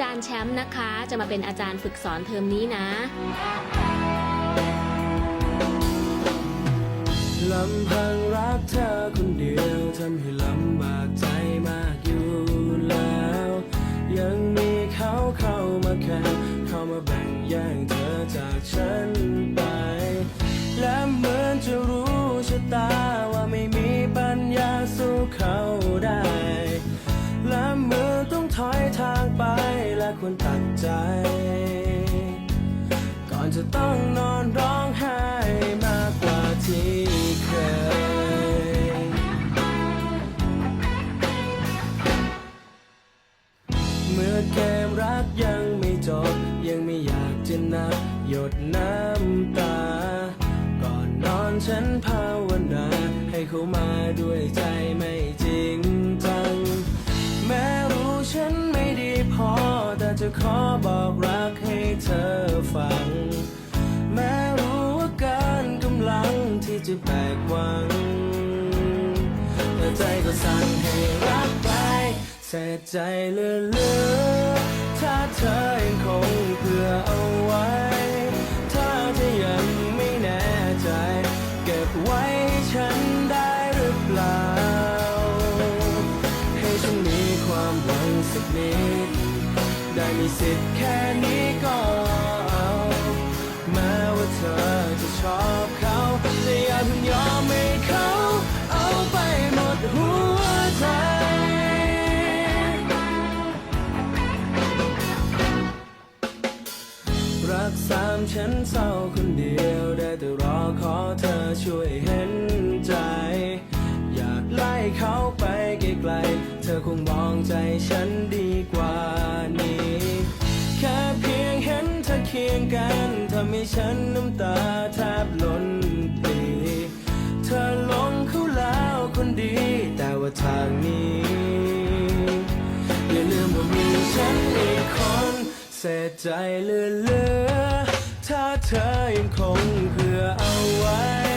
จารย์แชมป์นะคะ จะมาเป็นอาจารย์ฝึกสอนเทอมนี้นะลำพังรักเธอคนเดียวทำให้ลำบากใจมากอยู่แล้ว ยังมีเขาเข้ามาแข่เข้ามาแบ่งแย่งเธอจากฉันไป และเหมือนจะรู้ชะตาว่าไม่มีปัญญาสู้เขา ตั จะขอบอกรักให้เธอฟัง แม้รู้ว่าการกำลังที่จะแบกหวัง แต่ใจก็สั่งให้รักไปเสียใจเหลือถ้าเธอยัง เธอช่วยเห็นใจ อยากไล่เขาไปไกลๆ เธอคงมองใจฉันดีกว่านี้ แค่เพียงเห็นเธอเคียงกันทำให้ฉันน้ำตาแทบล้นปีเธอลงเขาแล้วคนดี แต่ว่าทางนี้อย่าลืมว่ามีฉันอีกคนเสียใจเลือๆ ถ้าเธอยังคงเพื่อเอาไว้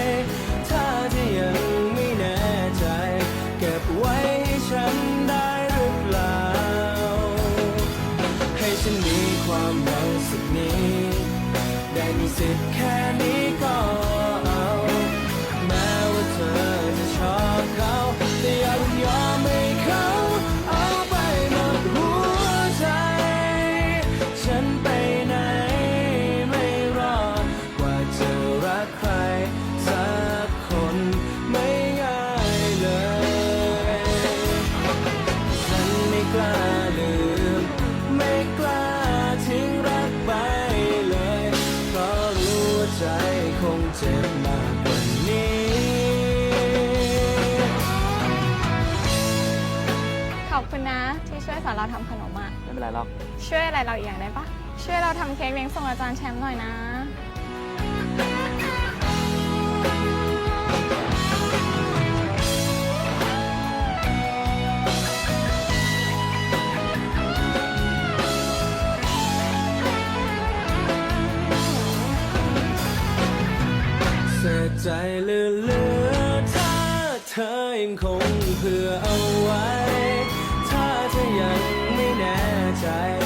ออีกอย่างได้ปะช่วยเราทำเค้กเลี้ยงส่งอาจารย์แชมป์หน่อยนะ เสียใจเหลือๆถ้าเธอยังคงเผื่อเอาไว้ ถ้าเธอยังไม่แน่ใจ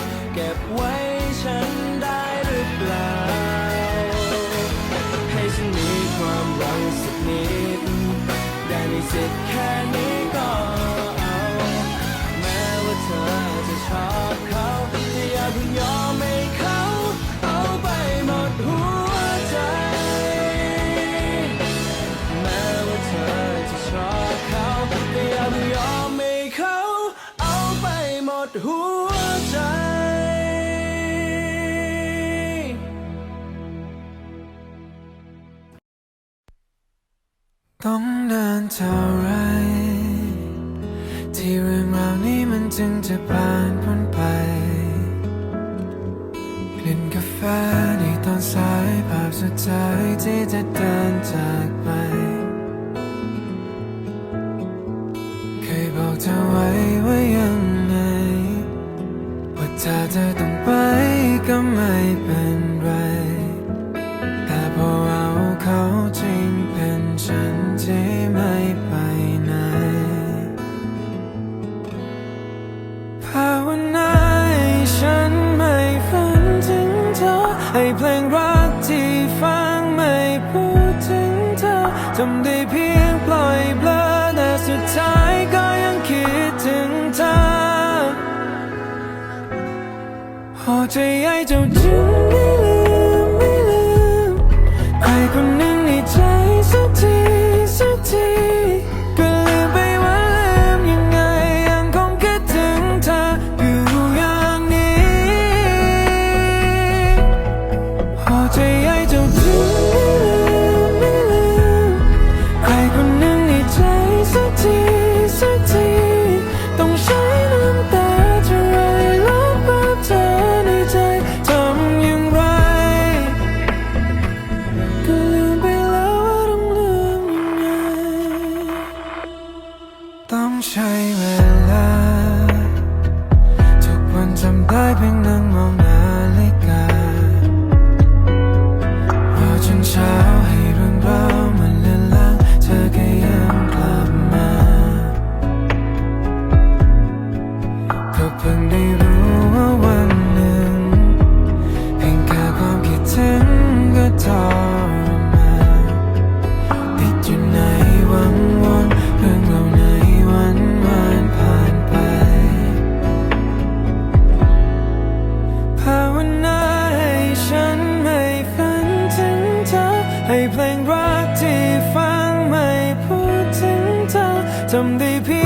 เดินเท่าไร ที่เรื่องราวนี้มันจึงจะผ่านพ้นไป กลิ่นกาแฟในตอนสายภาพสุดท้ายที่จะเดินจากไป เคยบอกเธอไว้ว่ายังไง ว่าถ้าเธอต้องไปก็ไม่เป็ เธอย้ายเจ้าจึงไม่ลืมไม่ลืมใครคนหนึ่งในใจสักทีสักทีก็ลืมไปว่าลืมยังไงยังคงคิดถึงเธออยู่อย่างนี้พอเธอ someday people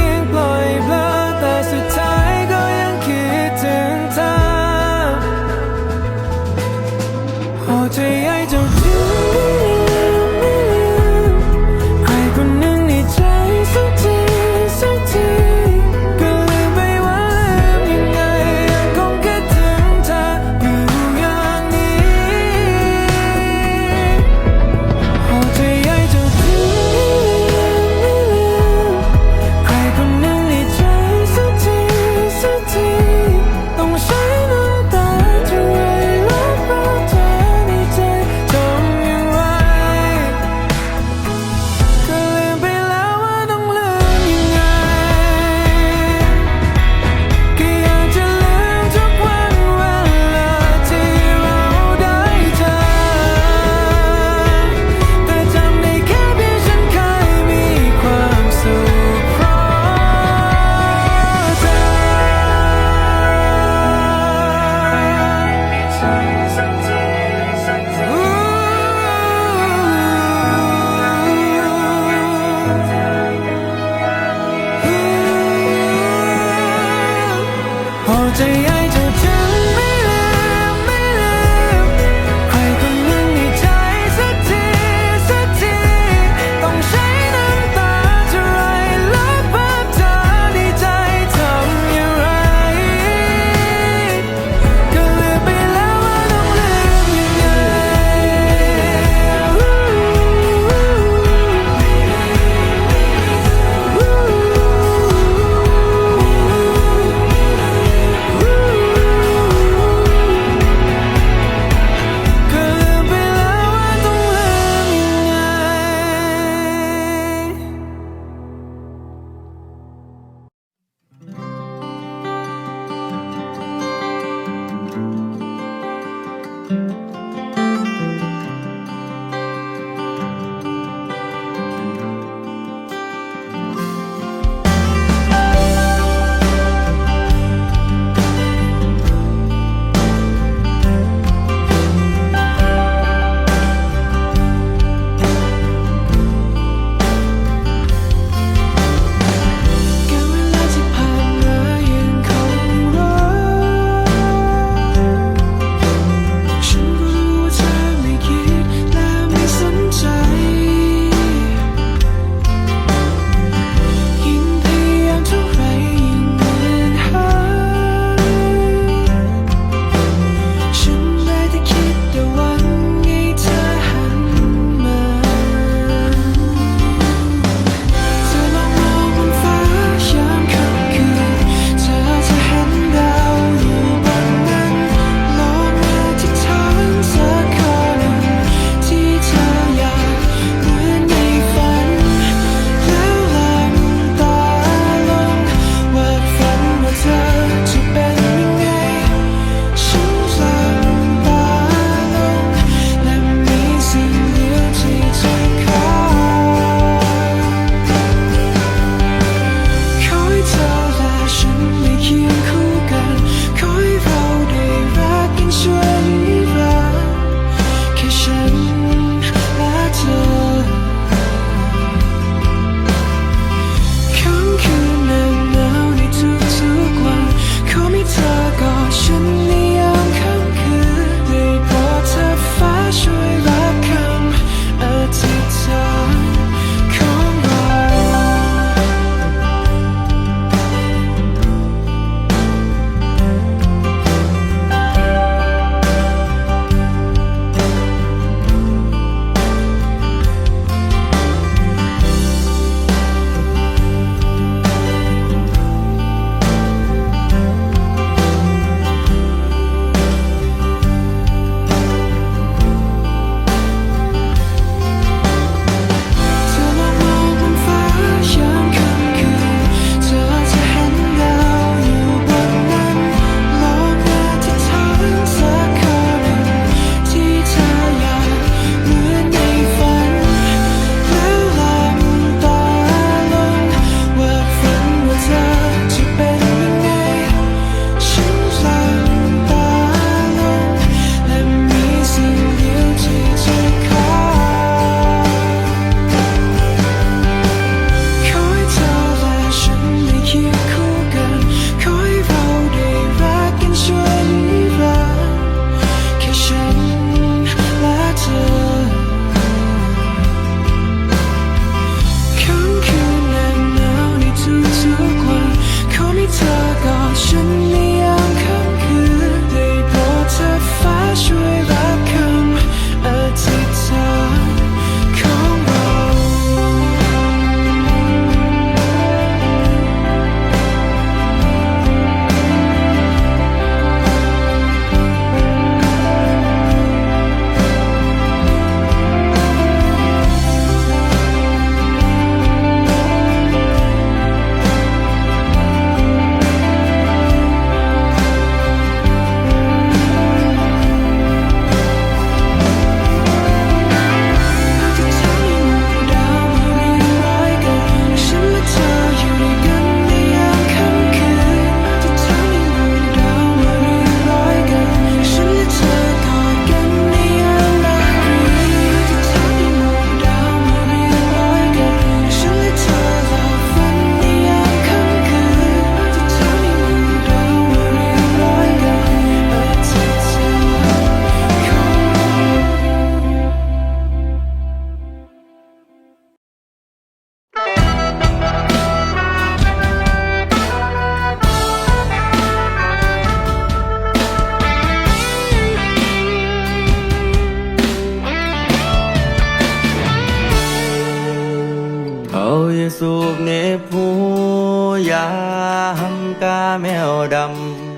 วด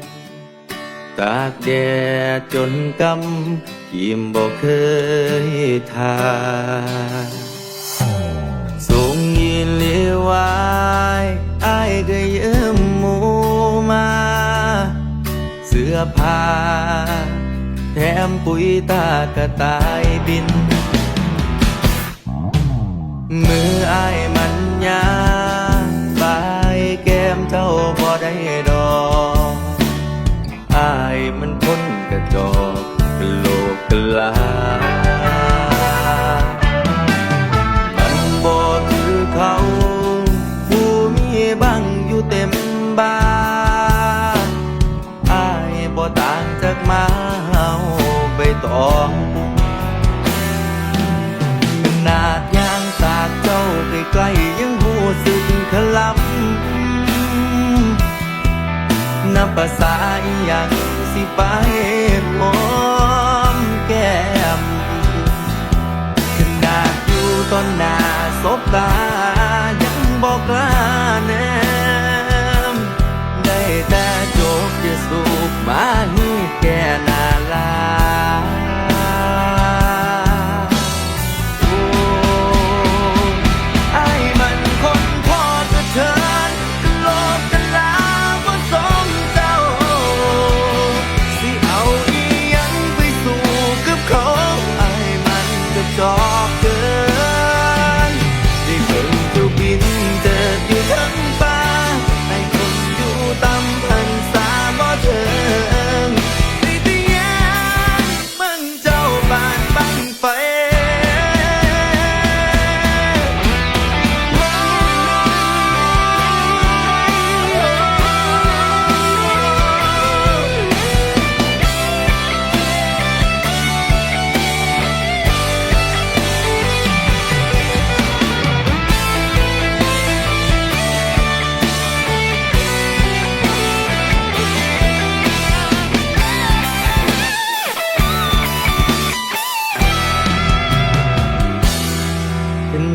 ำ ตากแดดจนกำยิ้มบอกเคยทาสูงยินเลียวายอายก็ยืมหมูมา เสื้อผ้า แถมปุ๋ยตากระต่ายบิน มือไอายมันยาบายแก้มเจ้าพอได้ดอก คนกระจอกกโลกกลามันบ่คือเขาผู้มีบังอยู่เต็มบ้านอายบ่ต่างจากมาเฮาไปตองขนาดยางสากเจ้าใกล้ๆยังหูสึกขลำนับภาษาอีหยังสิไป ตอนหน้าสบตายังบอกลา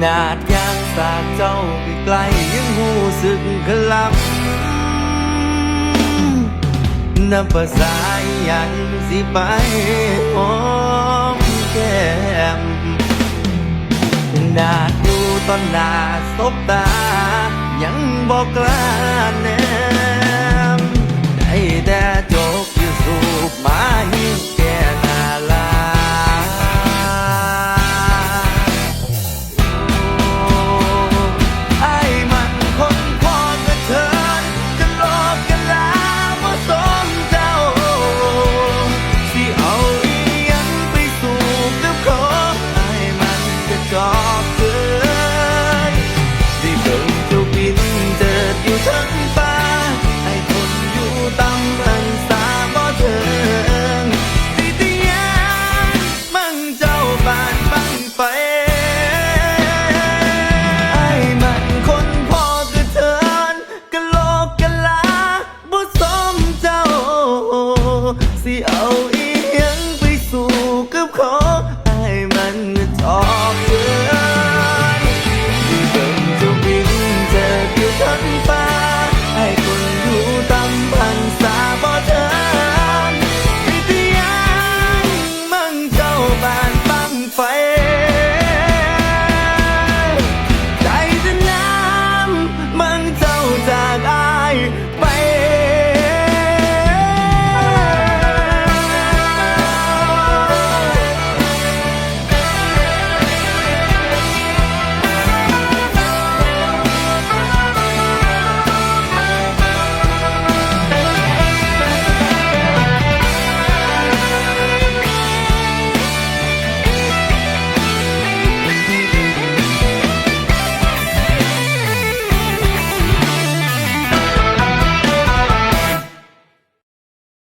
นาดยางสากเจ้าใกลยังหูสึกขลับนับภาษาอหยังสิไปหอมแก้มนาดอยู่ตอนหน้าสบตา ยังบอกกล้าแนมได้แต่จกอยู่สูบมา